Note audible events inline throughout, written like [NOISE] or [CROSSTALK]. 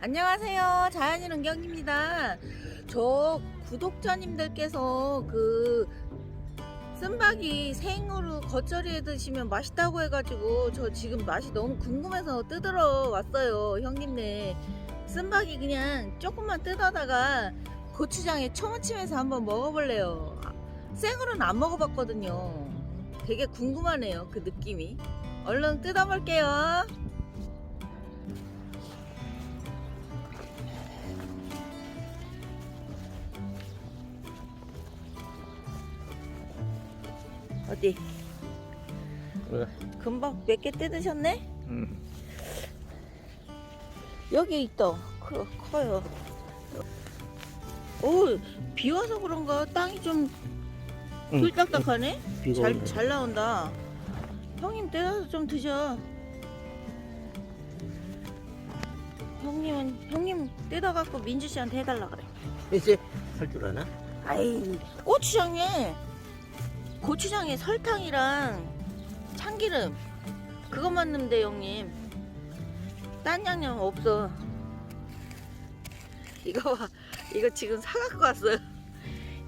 안녕하세요. 자연인 은경입니다. 저 구독자님들께서 그 쓴박이 생으로 겉절이에 드시면 맛있다고 해가지고 저 지금 맛이 너무 궁금해서 뜯으러 왔어요. 형님네 쓴박이 그냥 조금만 뜯어다가 고추장에 초무침해서 한번 먹어볼래요. 생으로는 안 먹어봤거든요. 되게 궁금하네요. 그 느낌이. 얼른 뜯어볼게요. 어디? 그래. 금방 몇 개 뜯으셨네? 응. 여기 있다. 커, 커요. 오, 비 와서 그런가 땅이 좀 응. 꿀딱딱하네? 비가 잘, 오네. 잘 나온다. 형님 뜯어서 좀 드셔. 형님은, 형님 뜯어갖고 민주 씨한테 해달라 그래. 이제 할 줄 아나? 아이, 고추장에, 고추장에 설탕이랑 참기름, 그것만 돼, 형님. 딴 양념 없어. 이거 봐. 이거 지금 사갖고 왔어요.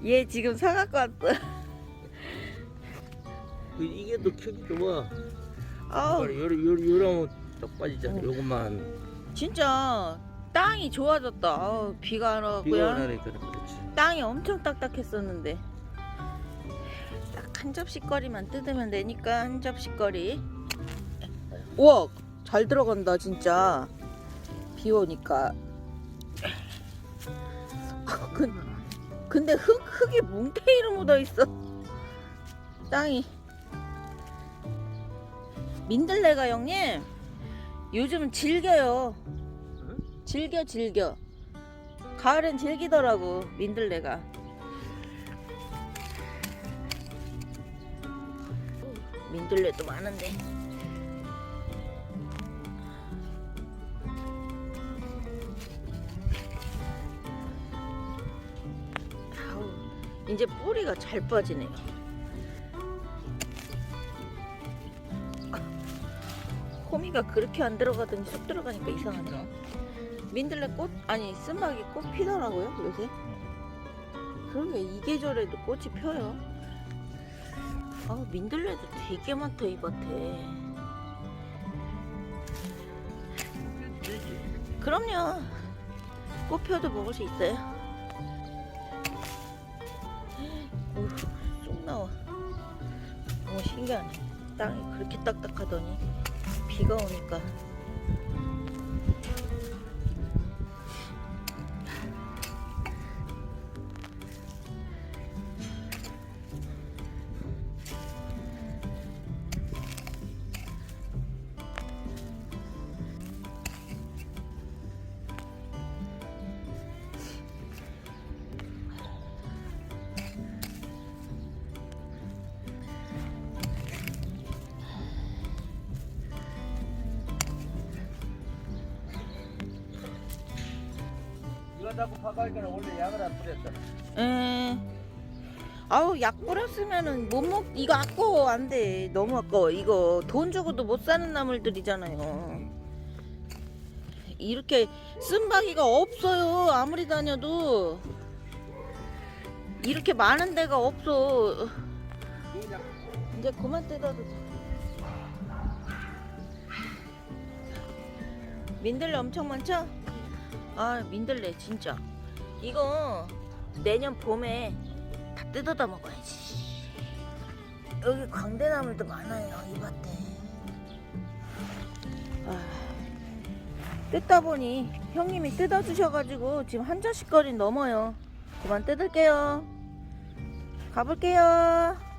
얘 지금 사갖고 왔어. 그 이게 더 크기 좋아. 아우, 요리 요리 요리하면 딱 빠지잖아. 어. 요것만 진짜 땅이 좋아졌다. 아우, 비가 안 그렇지. 땅이 엄청 딱딱했었는데 딱 한 접시거리만 뜯으면 되니까 한 접시거리. 우와 잘 들어간다 진짜. 비 오니까. 아, 근, 근데 흙, 흙이 뭉태이로 묻어있어. 땅이. 민들레가 형님 요즘 질겨요. 질겨 질겨. 가을엔 즐기더라고 민들레가 민들레도 많은데. 아우, 이제 뿌리가 잘 빠지네요 호미가 그렇게 안 들어가더니 쑥 들어가니까 이상하네. 민들레 꽃 아니 쓴막이 꽃 피더라고요 요새. 그러게 이 계절에도 꽃이 펴요 아 민들레도 되게 많다 이 밭에. 그럼요. 꽃 펴도 먹을 수 있어요. 어휴 쑥 나와. 너무 신기하네. 땅이 그렇게 딱딱하더니 비가 오니까 자꾸 파가니까 원래 약을 안 뿌렸잖아. 에. 아우 약 뿌렸으면은 못 먹 이거 아까워 안 돼 너무 아까워 이거 돈 주고도 못 사는 나물들이잖아요 이렇게 쓴바기가 없어요 아무리 다녀도 이렇게 많은 데가 없어 이제 그만 뜯어도 돼. 민들레 엄청 많죠? 아 민들레 진짜. 이거 내년 봄에 다 뜯어다 먹어야지. 여기 광대나물도 많아요 이 밭에. 아, 뜯다 보니 형님이 뜯어주셔가지고 지금 한 자씩 거리 넘어요. 그만 뜯을게요. 가볼게요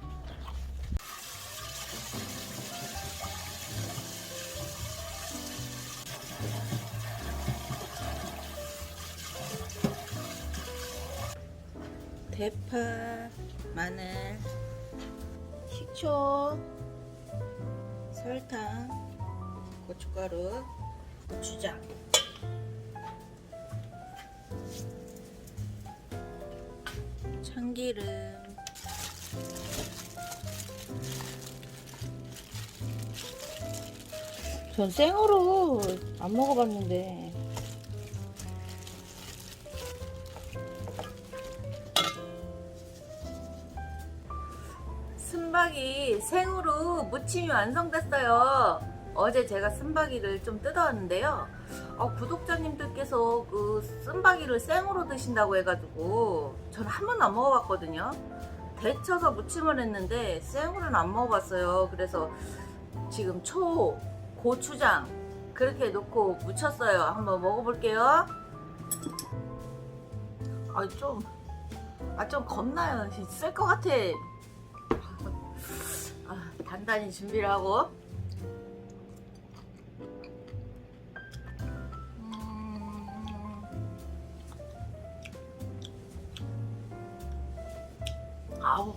대파, 마늘, 식초, 설탕, 고춧가루, 고추장. 참기름. 전 생으로 안 먹어봤는데 쓴박이 생으로 무침이 완성됐어요. 어제 제가 쓴박이를 좀 뜯어왔는데요. 어, 구독자님들께서 그 쓴박이를 생으로 드신다고 해가지고 저는 한 번도 안 먹어봤거든요. 데쳐서 무침을 했는데 생으로는 안 먹어봤어요. 그래서 지금 초, 고추장 그렇게 넣고 무쳤어요. 한번 먹어볼게요. 아 좀, 아 좀 겁나요. 쓸 것 같아. 아, 단단히 준비를 하고. 음. 아우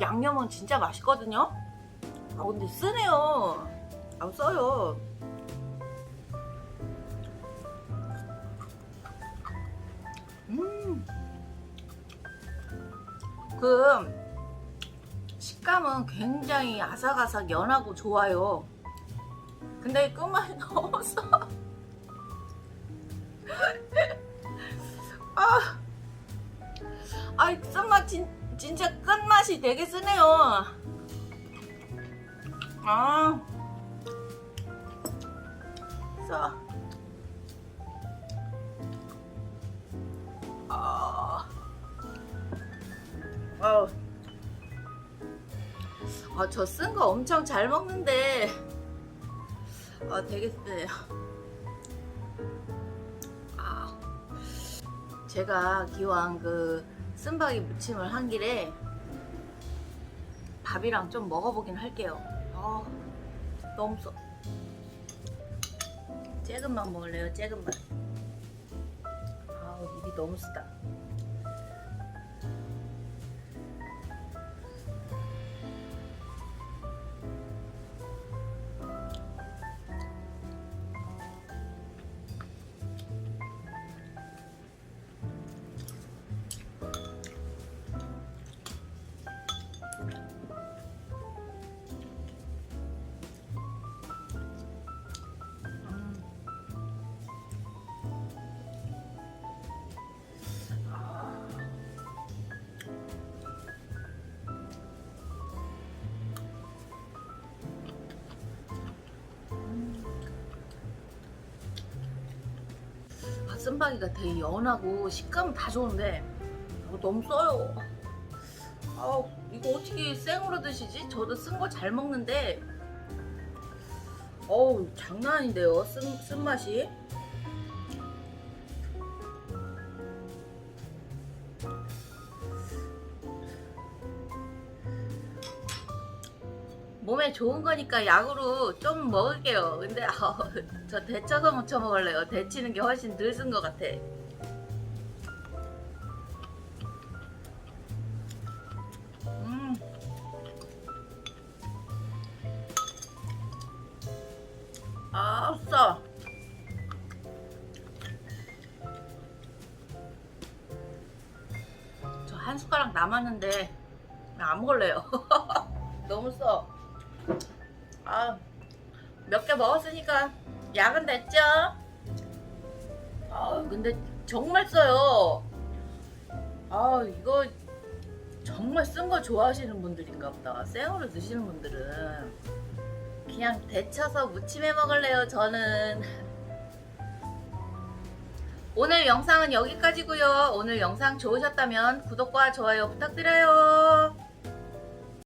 양념은 진짜 맛있거든요. 아 근데 쓰네요. 아 써요. 음. 그 식감은 굉장히 아삭아삭 연하고 좋아요. 근데 끝맛이 너무 써. 아, 아이 쓴맛 진, 진짜 끝맛이 되게 쓰네요. 아, 써. 아, 아우. 아, 저 쓴 거 엄청 잘 먹는데, 아, 되게 쓰네요. 아, 제가 기왕 그 쓴바기 무침을 한 길에 밥이랑 좀 먹어보긴 할게요. 아, 너무 써. 쬐금만 먹을래요, 쬐금만. 아우, 입이 너무 쓰다. 쓴바기가 되게 연하고 식감은 다 좋은데 어, 너무 써요. 아, 이거 어떻게 생으로 드시지? 저도 쓴 거 잘 먹는데 어우 장난 아닌데요 쓴, 쓴맛이 몸에 좋은 거니까 약으로 좀 먹을게요 근데 아, [LAUGHS] 저 데쳐서 무쳐 먹을래요 데치는 게 훨씬 덜 쓴 것 같아 음. 아, 써. 저한 숟가락 남았는데 안 먹을래요. [LAUGHS] 너무 써. 아, 몇 개 먹었으니까 약은 됐죠? 아, 근데 정말 써요. 아, 이거 정말 쓴 거 좋아하시는 분들인가 보다. 생으로 드시는 분들은. 그냥 데쳐서 무침해 먹을래요, 저는. 오늘 영상은 여기까지고요. 오늘 영상 좋으셨다면 구독과 좋아요 부탁드려요.